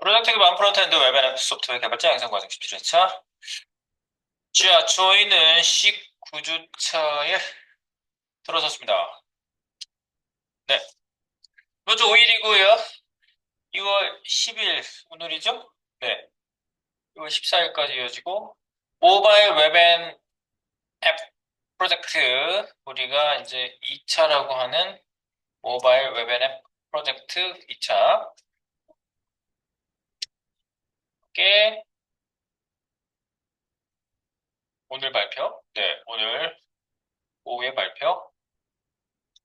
프로젝트 기반 프론트엔드 웹앱 소프트웨어 개발자 양성 과정 17회차. 자, 저희는 19주차에 들어섰습니다. 네. 이번 주 5일이고요. 2월 10일, 오늘이죠? 네. 2월 14일까지 이어지고, 모바일 웹앤 앱 프로젝트, 우리가 이제 2차라고 하는 모바일 웹앤 앱 프로젝트 2차. 게 오늘 발표? 네, 오늘 오후에 발표.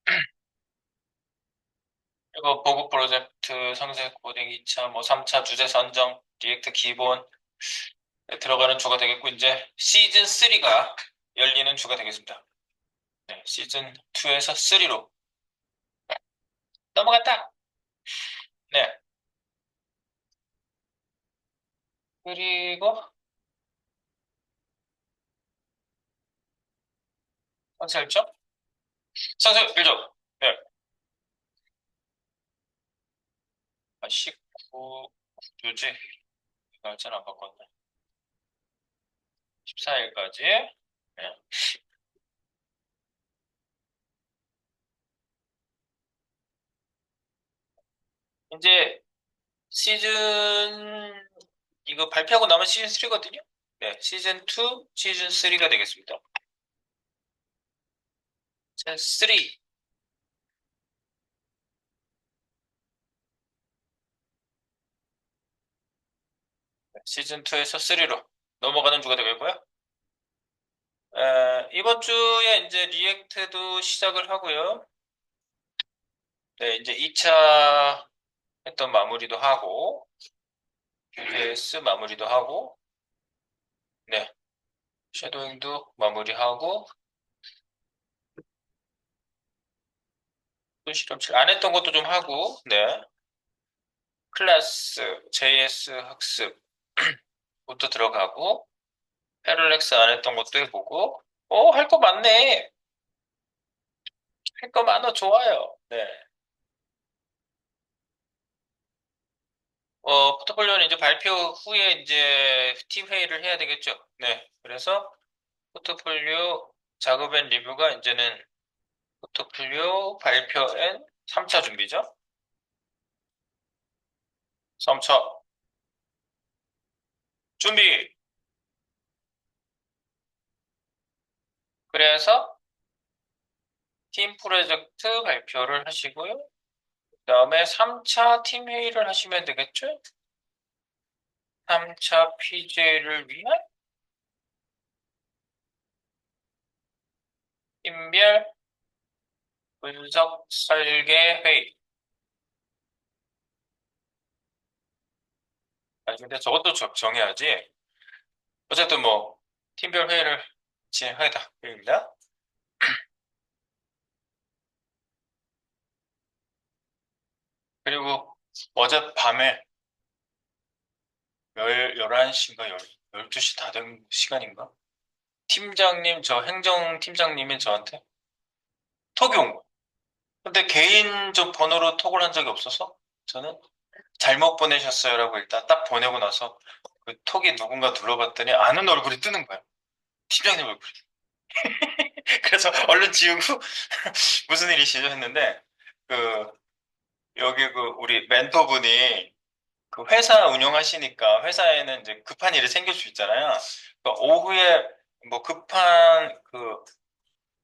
이거 보급 프로젝트 상세 코딩 2차, 뭐 3차 주제 선정, 리액트 기본 들어가는 주가 되겠고, 이제 시즌 3가 열리는 주가 되겠습니다. 네, 시즌 2에서 3로 넘어갔다! 네. 그리고 선수 1점? 선수 1점. 네. 아, 19, 주지. 날짜는 안 바꿨네. 14일까지. 네. 이제 시즌 이거 발표하고 나면 시즌 3거든요. 네, 시즌 2, 시즌 3가 되겠습니다. 자, 3. 시즌 2에서 3로 넘어가는 주가 되겠고요. 에, 이번 주에 이제 리액트도 시작을 하고요. 네, 이제 2차 했던 마무리도 하고, UJS 마무리도 하고, 네, 섀도잉도 마무리하고, 또 실험실 안 했던 것도 좀 하고, 네, 클래스, JS 학습부터 들어가고, 패럴렉스 안 했던 것도 해보고, 오, 할 거 많네. 할 거 많아, 좋아요. 네. 어, 포트폴리오는 이제 발표 후에 이제 팀 회의를 해야 되겠죠. 네. 그래서 포트폴리오 작업 앤 리뷰가 이제는 포트폴리오 발표 앤 3차 준비죠. 3차 준비. 그래서 팀 프로젝트 발표를 하시고요. 그 다음에 3차 팀 회의를 하시면 되겠죠? 3차 PJ를 위한 인별 분석 설계 회의. 아니, 근데 저것도 저- 정해야지. 어쨌든 뭐, 팀별 회의를 진행하겠다. 회의입니다. 그리고 어젯밤에 11시인가 12시 다 된 시간인가? 팀장님, 저 행정팀장님이 저한테 톡이 온 거예요. 근데 개인 좀 번호로 톡을 한 적이 없어서 저는 잘못 보내셨어요라고 일단 딱 보내고 나서 그 톡이 누군가 눌러봤더니 아는 얼굴이 뜨는 거예요. 팀장님 얼굴이. 그래서 얼른 지우고 무슨 일이시죠 했는데 그 여기 그 우리 멘토분이 그 회사 운영하시니까 회사에는 이제 급한 일이 생길 수 있잖아요. 그러니까 오후에 뭐 급한 그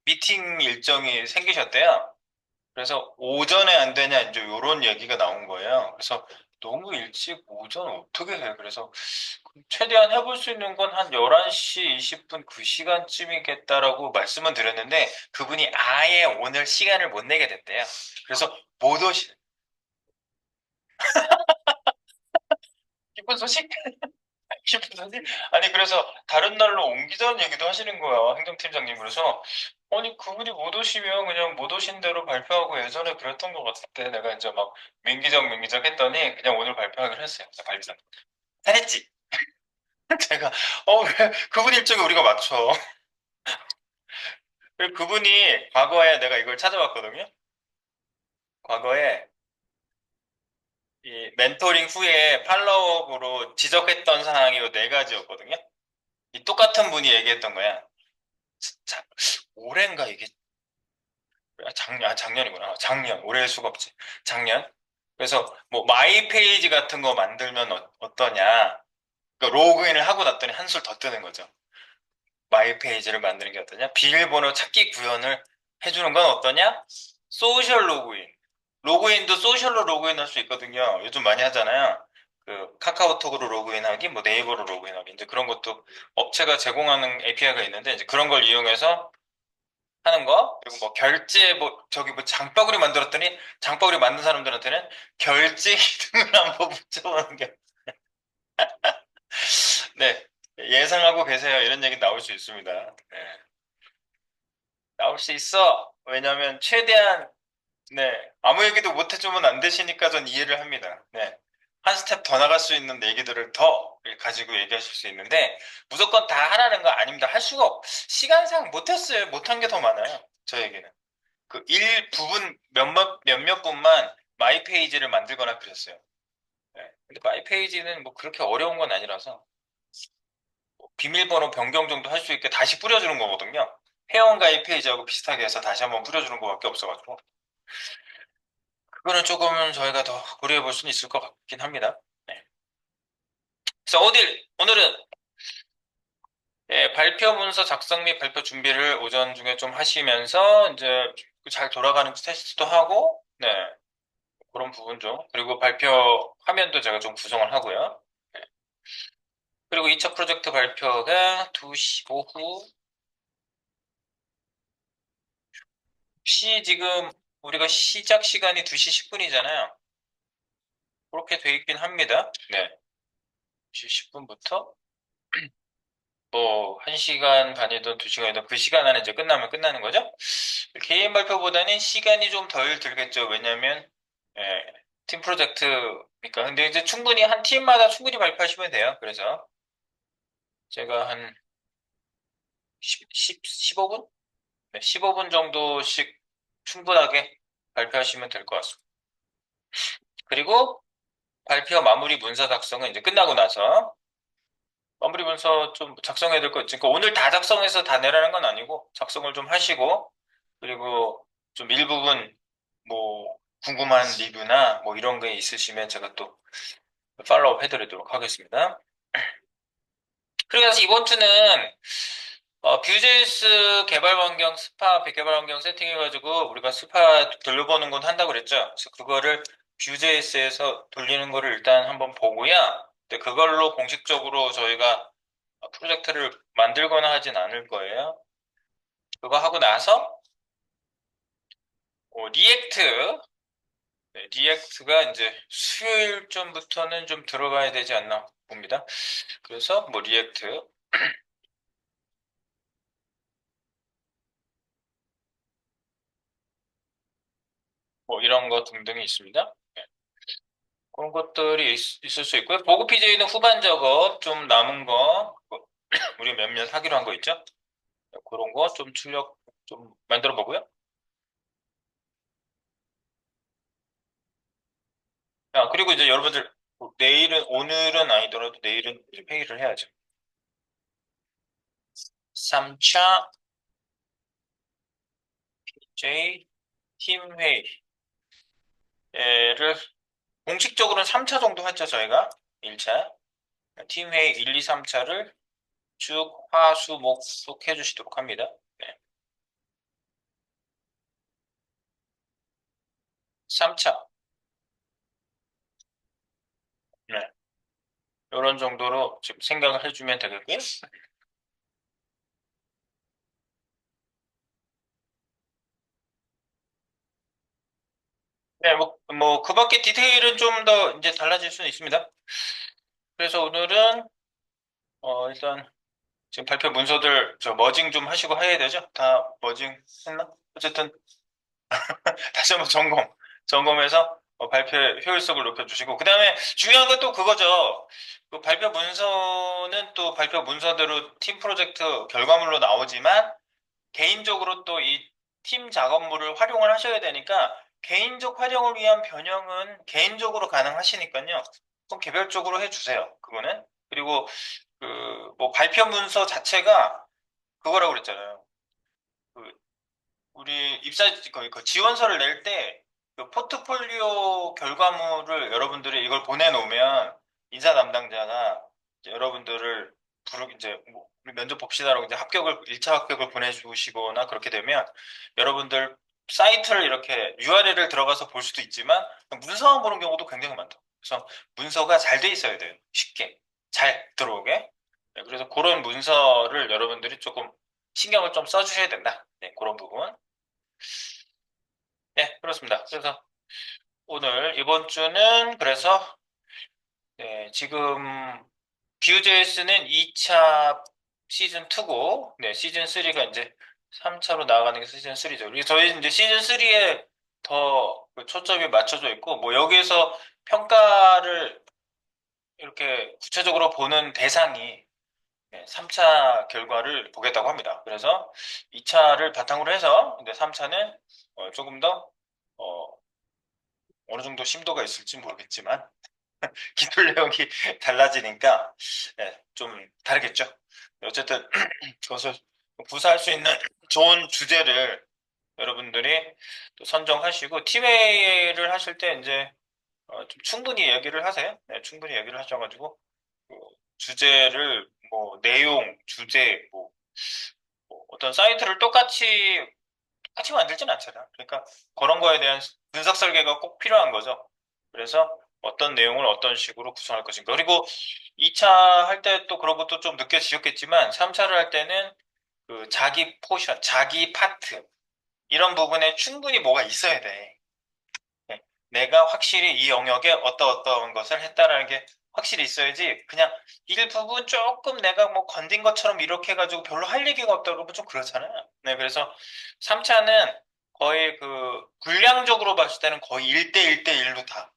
미팅 일정이 생기셨대요. 그래서 오전에 안 되냐 이제 이런 얘기가 나온 거예요. 그래서 너무 일찍 오전 어떻게 해? 그래서 최대한 해볼 수 있는 건 한 11시 20분 그 시간쯤이겠다라고 말씀은 드렸는데 그분이 아예 오늘 시간을 못 내게 됐대요. 그래서 못 오시. 기쁜 소식? 기쁜 소식? 아니 그래서 다른 날로 옮기자는 얘기도 하시는 거야 행정팀장님. 그래서 아니 그분이 못 오시면 그냥 못 오신 대로 발표하고 예전에 그랬던 것 같은데 내가 이제 막 민기적 민기적 했더니 그냥 오늘 발표하기로 했어요. 발표. 잘했지? 제가 어 왜 그분 일정에 우리가 맞춰? 그분이 과거에 내가 이걸 찾아봤거든요. 과거에 이 멘토링 후에 팔로우업으로 지적했던 사항이 요네 가지였거든요. 이 똑같은 분이 얘기했던 거야. 자, 올해인가 이게 아, 작년, 아, 작년이구나. 작년. 올해일 수가 없지. 작년. 그래서 뭐 마이 페이지 같은 거 만들면 어, 떠냐 그러니까 로그인을 하고 났더니 한술 더 뜨는 거죠. 마이 페이지를 만드는 게 어떠냐? 비밀번호 찾기 구현을 해주는 건 어떠냐? 소셜 로그인. 로그인도 소셜로 로그인 할 수 있거든요. 요즘 많이 하잖아요. 그 카카오톡으로 로그인하기, 뭐 네이버로 로그인하기. 이제 그런 것도 업체가 제공하는 API가 있는데 이제 그런 걸 이용해서 하는 거. 그리고 뭐 결제 뭐 저기 뭐 장바구니 만들었더니 장바구니 만든 사람들한테는 결제 기능을 한번 붙여보는 게 네. 예상하고 계세요. 이런 얘기 나올 수 있습니다. 네. 나올 수 있어. 왜냐하면 최대한 네 아무 얘기도 못 해주면 안 되시니까 전 이해를 합니다. 네. 한 스텝 더 나갈 수 있는 얘기들을 더 가지고 얘기하실 수 있는데 무조건 다 하라는 거 아닙니다. 할 수가 없. 시간상 못했어요. 못한 게 더 많아요. 저에게는 그 일부분 몇몇 몇몇 분만 마이 페이지를 만들거나 그랬어요. 네. 근데 마이 페이지는 뭐 그렇게 어려운 건 아니라서 뭐 비밀번호 변경 정도 할 수 있게 다시 뿌려주는 거거든요. 회원가입 페이지하고 비슷하게 해서 다시 한번 뿌려주는 것밖에 없어가지고 그거는 조금은 저희가 더 고려해 볼 수는 있을 것 같긴 합니다. 네. 그래서 어딜 오늘은 예, 발표 문서 작성 및 발표 준비를 오전 중에 좀 하시면서 이제 잘 돌아가는 테스트도 하고 네 그런 부분 좀 그리고 발표 화면도 제가 좀 구성을 하고요. 네. 그리고 2차 프로젝트 발표가 2시 오후 혹시 지금 우리가 시작 시간이 2시 10분이잖아요. 그렇게 돼 있긴 합니다. 네. 2시 10분부터 뭐 1시간 반이든 2시간이든 그 시간 안에 이제 끝나면 끝나는 거죠. 개인 발표보다는 시간이 좀 덜 들겠죠. 왜냐면 예, 팀 프로젝트니까. 근데 이제 충분히 한 팀마다 충분히 발표하시면 돼요. 그래서 제가 한 10, 10, 15분? 네, 15분 정도씩 충분하게 발표하시면 될 것 같습니다. 그리고 발표 마무리 문서 작성은 이제 끝나고 나서 마무리 문서 좀 작성해야 될거 있으니까 오늘 다 작성해서 다 내라는 건 아니고 작성을 좀 하시고 그리고 좀 일부분 뭐 궁금한 리뷰나 뭐 이런 게 있으시면 제가 또 팔로우 해드리도록 하겠습니다. 그리고 나서 이번 주는 어, 뷰제이스 개발 환경, 스파 개발 환경 세팅해가지고 우리가 스파 돌려보는 건 한다고 그랬죠. 그래서 그거를 뷰제이스에서 돌리는 거를 일단 한번 보고요. 근데 그걸로 공식적으로 저희가 프로젝트를 만들거나 하진 않을 거예요. 그거 하고 나서 어, 리액트 네, 리액트가 이제 수요일쯤부터는 좀 들어가야 되지 않나 봅니다. 그래서 뭐 리액트 뭐 이런 거 등등이 있습니다. 네. 그런 것들이 있, 을수 있고요. 보급 PJ는 후반 작업 좀 남은 거 우리 몇몇 하기로 한 거 있죠? 그런 거 좀 출력 좀 만들어 보고요. 아, 그리고 이제 여러분들 내일은 오늘은 아니더라도 내일은 이제 회의를 해야죠. 3차 PJ 팀 회의 를 공식적으로는 3차 정도 했죠, 저희가. 1차. 팀회의 1, 2, 3차를 쭉 화 수, 목, 속 해주시도록 합니다. 네. 3차. 네. 이런 정도로 지금 생각을 해주면 되겠고요. 네, 뭐, 뭐, 그 밖에 디테일은 좀 더 이제 달라질 수는 있습니다. 그래서 오늘은, 어, 일단, 지금 발표 문서들 저 머징 좀 하시고 해야 되죠? 다 머징 했나? 어쨌든, 다시 한번 점검, 점검해서 어, 발표 효율성을 높여주시고, 그 다음에 중요한 건 또 그거죠. 그 발표 문서는 또 발표 문서대로 팀 프로젝트 결과물로 나오지만, 개인적으로 또 이 팀 작업물을 활용을 하셔야 되니까, 개인적 활용을 위한 변형은 개인적으로 가능하시니까요. 그럼 개별적으로 해주세요. 그거는. 그리고 그 뭐 발표 문서 자체가 그거라고 그랬잖아요. 그 우리 입사 그, 그 지원서를 낼 때 그 포트폴리오 결과물을 여러분들이 이걸 보내놓으면 인사 담당자가 여러분들을 부르 이제 뭐 면접 봅시다라고 이제 합격을 1차 합격을 보내주시거나 그렇게 되면 여러분들 사이트를 이렇게 URL을 들어가서 볼 수도 있지만 문서만 보는 경우도 굉장히 많다. 그래서 문서가 잘 돼 있어야 돼요. 쉽게 잘 들어오게. 네, 그래서 그런 문서를 여러분들이 조금 신경을 좀 써주셔야 된다. 네, 그런 부분. 네, 그렇습니다. 그래서 오늘 이번 주는 그래서 네, 지금 Vue.js는 2차 시즌 2고 네, 시즌 3가 이제 3차로 나아가는 게 시즌 3죠. 그래서 저희 이제 시즌 3에 더그 초점이 맞춰져 있고 뭐 여기에서 평가를 이렇게 구체적으로 보는 대상이 3차 결과를 보겠다고 합니다. 그래서 2차를 바탕으로 해서 이제 3차는 조금 더 어, 어느 정도 심도가 있을지 모르겠지만 기술 내용이 달라지니까 네, 좀 다르겠죠. 어쨌든 그것을 구사할 수 있는 좋은 주제를 여러분들이 또 선정하시고 팀회의를 하실 때 이제 어, 좀 충분히 얘기를 하세요. 네, 충분히 얘기를 하셔가지고 그 주제를 뭐 내용, 주제, 뭐, 뭐 어떤 사이트를 똑같이 똑같이 만들진 않잖아. 그러니까 그런 거에 대한 분석 설계가 꼭 필요한 거죠. 그래서 어떤 내용을 어떤 식으로 구성할 것인가. 그리고 2차 할 때 또 그런 것도 좀 느껴지셨겠지만 3차를 할 때는 그 자기 포션, 자기 파트 이런 부분에 충분히 뭐가 있어야 돼. 네. 내가 확실히 이 영역에 어떤 어떤 것을 했다라는 게 확실히 있어야지 그냥 일부분 조금 내가 뭐 건든 것처럼 이렇게 해가지고 별로 할 얘기가 없다 그러면 좀 그렇잖아요. 네, 그래서 3차는 거의 그 분량적으로 봤을 때는 거의 1대 1대 1로 다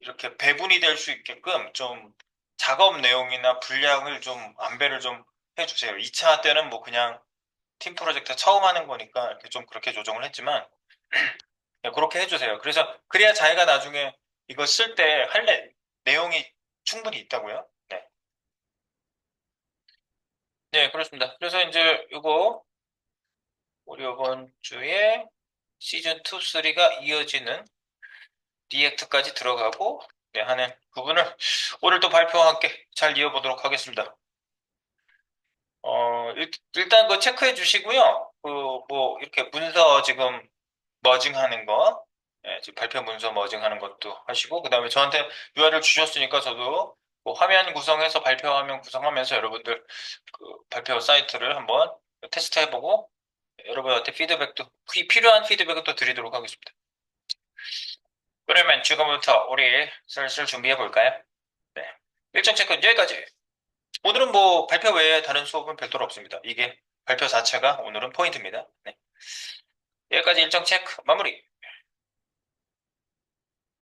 이렇게 배분이 될 수 있게끔 좀 작업 내용이나 분량을 좀 안배를 좀 해주세요. 2차 때는 뭐 그냥 팀 프로젝트 처음 하는 거니까 이렇게 좀 그렇게 조정을 했지만 네, 그렇게 해주세요. 그래서 그래야 자기가 나중에 이거 쓸 때 할 내용이 충분히 있다고요. 네. 네, 그렇습니다. 그래서 이제 이거 우리 이번 주에 시즌 2, 3가 이어지는 리액트까지 들어가고 네, 하는 부분을 오늘 또 발표와 함께 잘 이어보도록 하겠습니다. 어, 일, 일단 그 체크해 주시고요. 그 뭐 이렇게 문서 지금 머징하는 거, 예, 지금 발표 문서 머징하는 것도 하시고 그 다음에 저한테 URL 주셨으니까 저도 뭐 화면 구성해서 발표 화면 구성하면서 여러분들 그 발표 사이트를 한번 테스트 해보고 여러분한테 피드백도 피- 필요한 피드백을 또 드리도록 하겠습니다. 그러면 지금부터 우리 슬슬 준비해 볼까요? 네. 일정 체크는 여기까지. 오늘은 뭐 발표 외에 다른 수업은 별도로 없습니다. 이게 발표 자체가 오늘은 포인트입니다. 네. 여기까지 일정 체크 마무리.